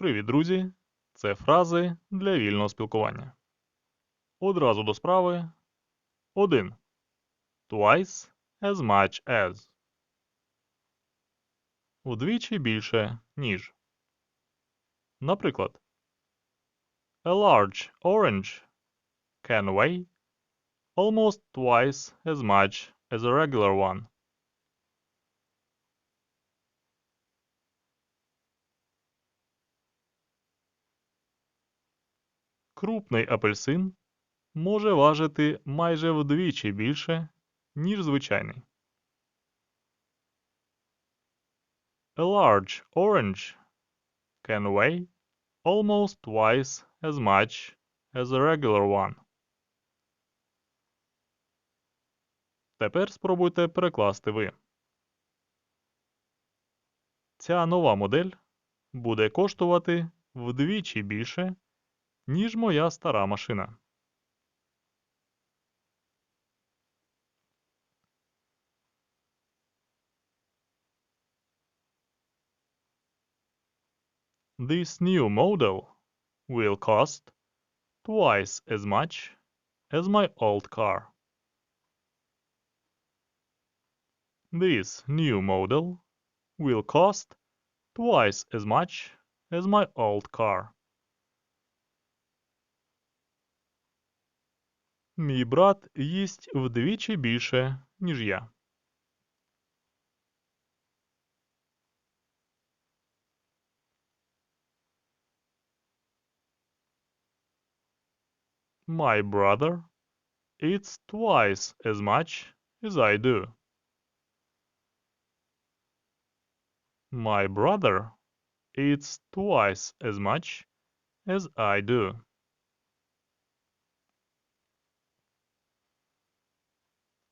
Привіт, друзі! Це фрази для вільного спілкування. Одразу до справи. 1. Twice as much as. Удвічі більше, ніж. Наприклад, A large orange can weigh almost twice as much as a regular one. Крупний апельсин може важити майже вдвічі більше, ніж звичайний. A large orange can weigh almost twice as much as a regular one. Тепер спробуйте перекласти ви. Ця нова модель буде коштувати вдвічі більше, ніж моя стара машина. This new model will cost twice as much as my old car. This new model will cost twice as much as my old car. Мій брат їсть вдвічі більше, ніж я. My brother eats twice as much as I do. My brother eats twice as much as I do.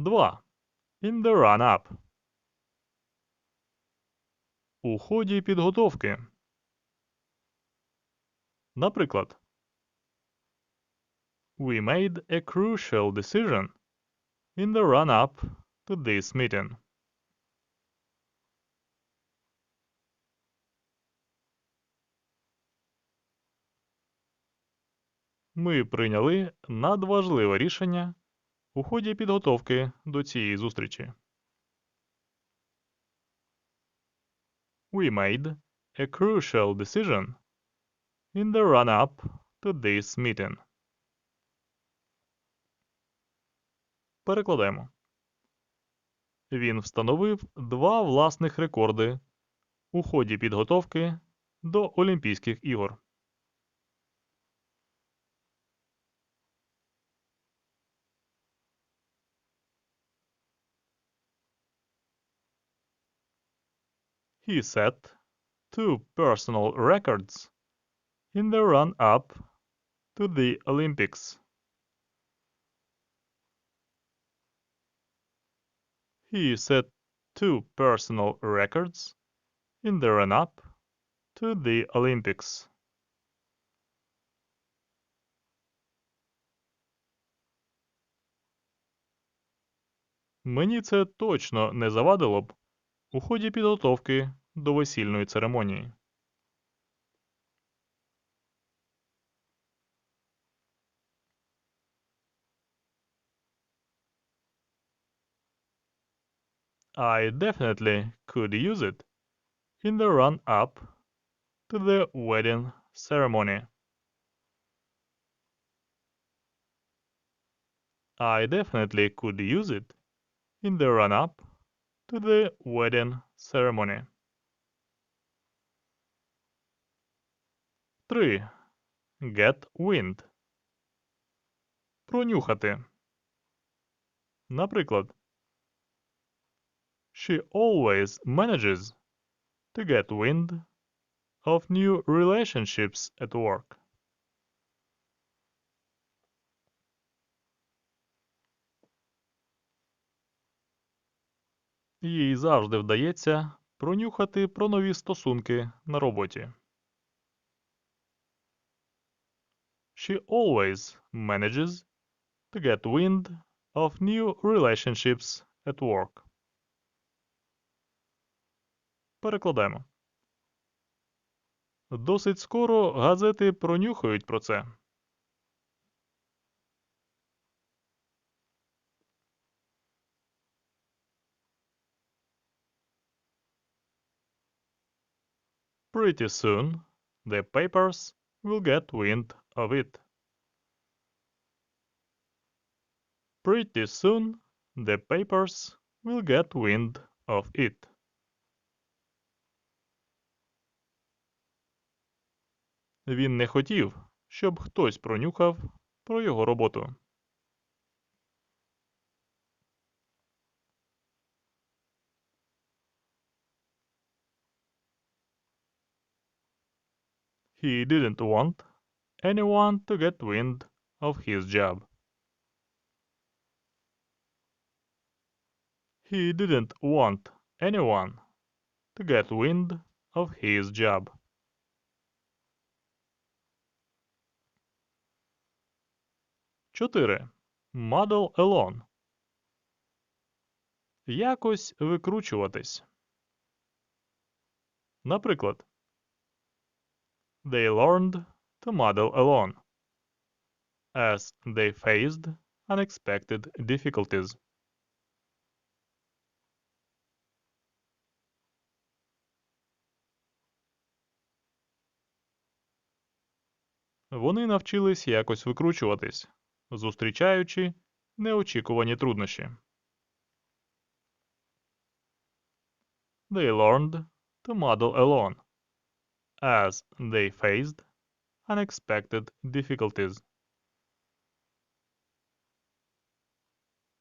Два. In the run-up. У ході підготовки. Наприклад, We made a crucial decision in the run-up to this meeting. Ми прийняли надважливе рішення у ході підготовки до цієї зустрічі. We made a crucial decision in the run-up to this meeting. Перекладаємо. Він встановив два власних рекорди у ході підготовки до Олімпійських ігор. He set two personal records in the run-up to the Olympics. He set two personal records in the run-up to the Olympics. Мені це точно не завадило б у ході підготовки до весільної церемонії. I definitely could use it in the run-up to the wedding ceremony. I definitely could use it in the run-up to the wedding ceremony. 3. Get wind. Пронюхати. Наприклад, She always manages to get wind of new relationships at work. Їй завжди вдається пронюхати про нові стосунки на роботі. She always manages to get wind of new relationships at work. Перекладаємо. Досить скоро газети пронюхають про це. Pretty soon, the papers will get wind of it. Pretty soon, the papers will get wind of it. Він не хотів, щоб хтось пронюхав про його роботу. He didn't want anyone to get wind of his job. He didn't want anyone to get wind of his job. Чотири. Muddle alone. Якось викручуватись. Наприклад, They learned to muddle alone as they faced unexpected difficulties. Вони навчились якось викручуватись, зустрічаючи неочікувані труднощі. They learned to muddle alone as they faced unexpected difficulties.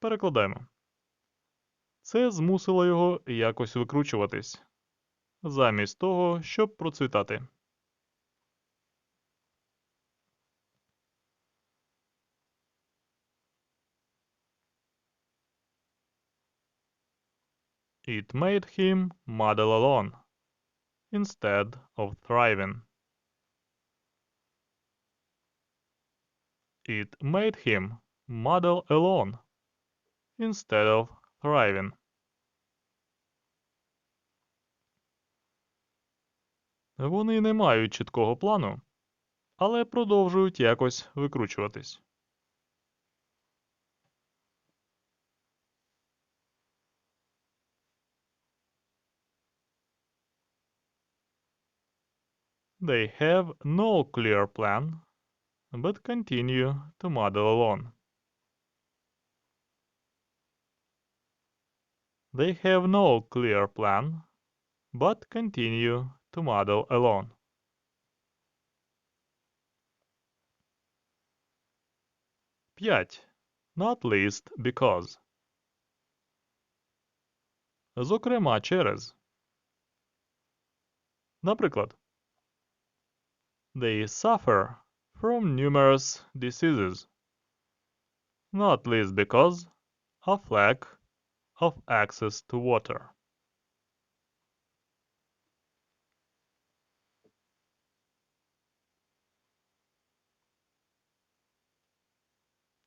Перекладаємо. Це змусило його якось викручуватись, замість того, щоб процвітати. It made him muddle alone instead of thriving. It made him muddle alone instead of thriving. Вони не мають чіткого плану, але продовжують якось викручуватись. They have no clear plan, but continue to muddle along. They have no clear plan, but continue to muddle along. П'ять. Not least because. Зокрема, через. Наприклад, They suffer from numerous diseases, not least because of lack of access to water.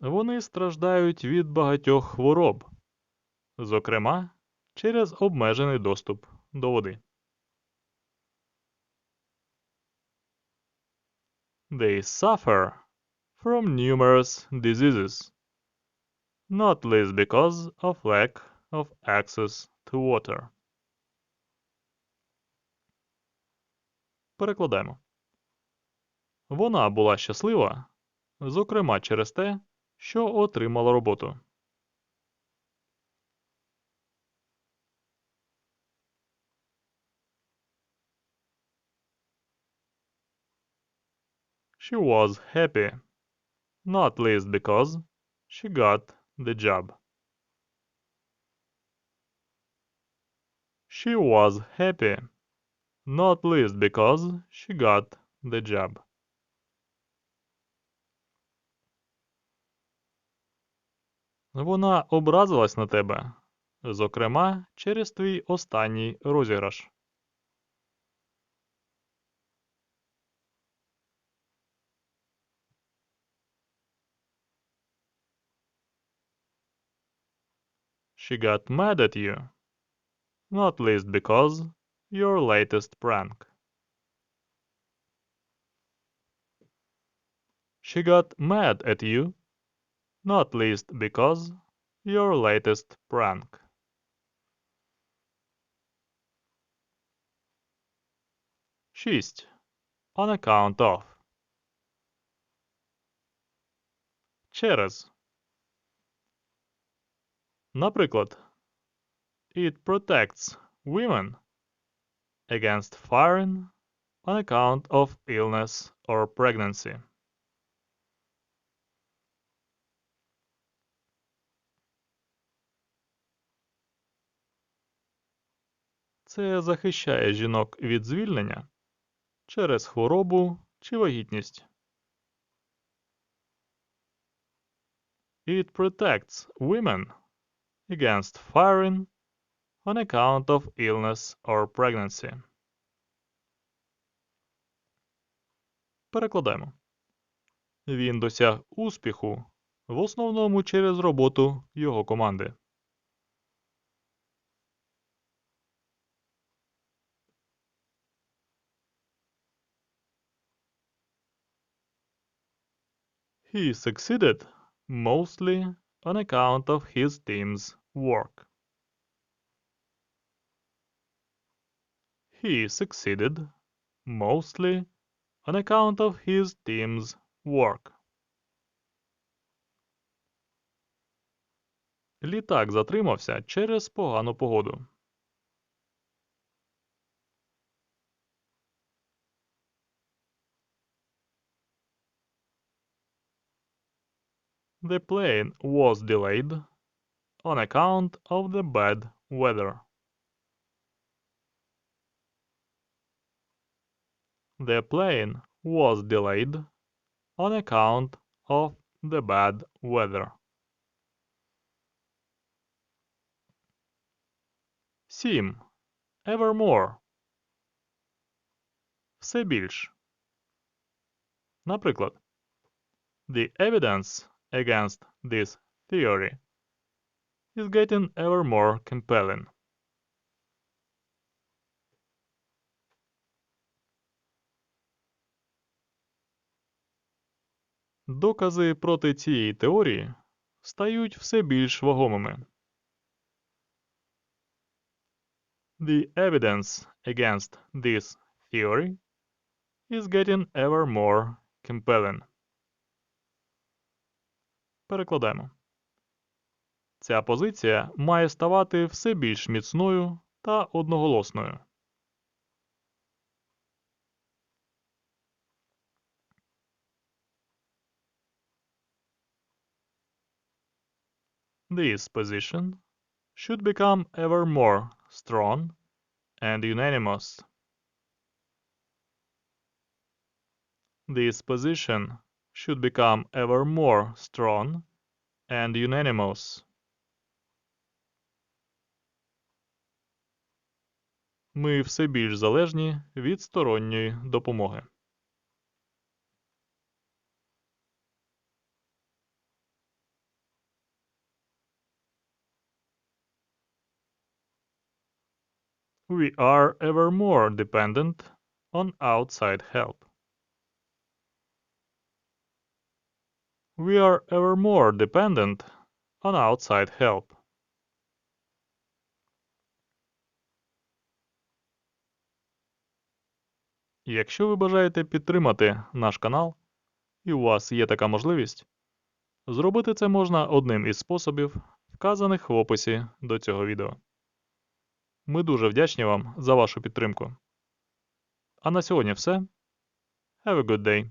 Вони страждають від багатьох хвороб, зокрема через обмежений доступ до води. They suffer from numerous diseases, not least because of lack of access to water. Перекладаємо. Вона була щаслива, зокрема через те, що отримала роботу. She was happy, not least because she got the job. She was happy, not least because she got the job. Вона образилась на тебе, зокрема, через твій останній розіграш. She got mad at you. Not least because your latest prank. She got mad at you. Not least because your latest prank. She's, On account of. Через. Наприклад, It protects women against firing on account of illness or pregnancy. Це захищає жінок від звільнення через хворобу чи вагітність. It protects women against firing on account of illness or pregnancy. Перекладаємо. Він досяг успіху в основному через роботу його команди. He succeeded mostly on account of his team's work. He succeeded mostly on account of his team's work. Літак затримався через погану погоду. The plane was delayed on account of the bad weather. The plane was delayed on account of the bad weather. Сім. Evermore. Все більш. Наприклад, The evidence against this theory is getting ever more compelling. Докази проти цієї теорії стають все більш вагомими. The evidence against this theory is getting ever more compelling. Перекладаємо. Ця позиція має ставати все більш міцною та одноголосною. This position should become ever more strong and unanimous. This position should become ever more strong and unanimous. Ми все більш залежні від сторонньої допомоги. We are ever more dependent on outside help. We are ever more dependent on outside help. Якщо ви бажаєте підтримати наш канал, і у вас є така можливість, зробити це можна одним із способів, вказаних в описі до цього відео. Ми дуже вдячні вам за вашу підтримку. А на сьогодні все. Have a good day.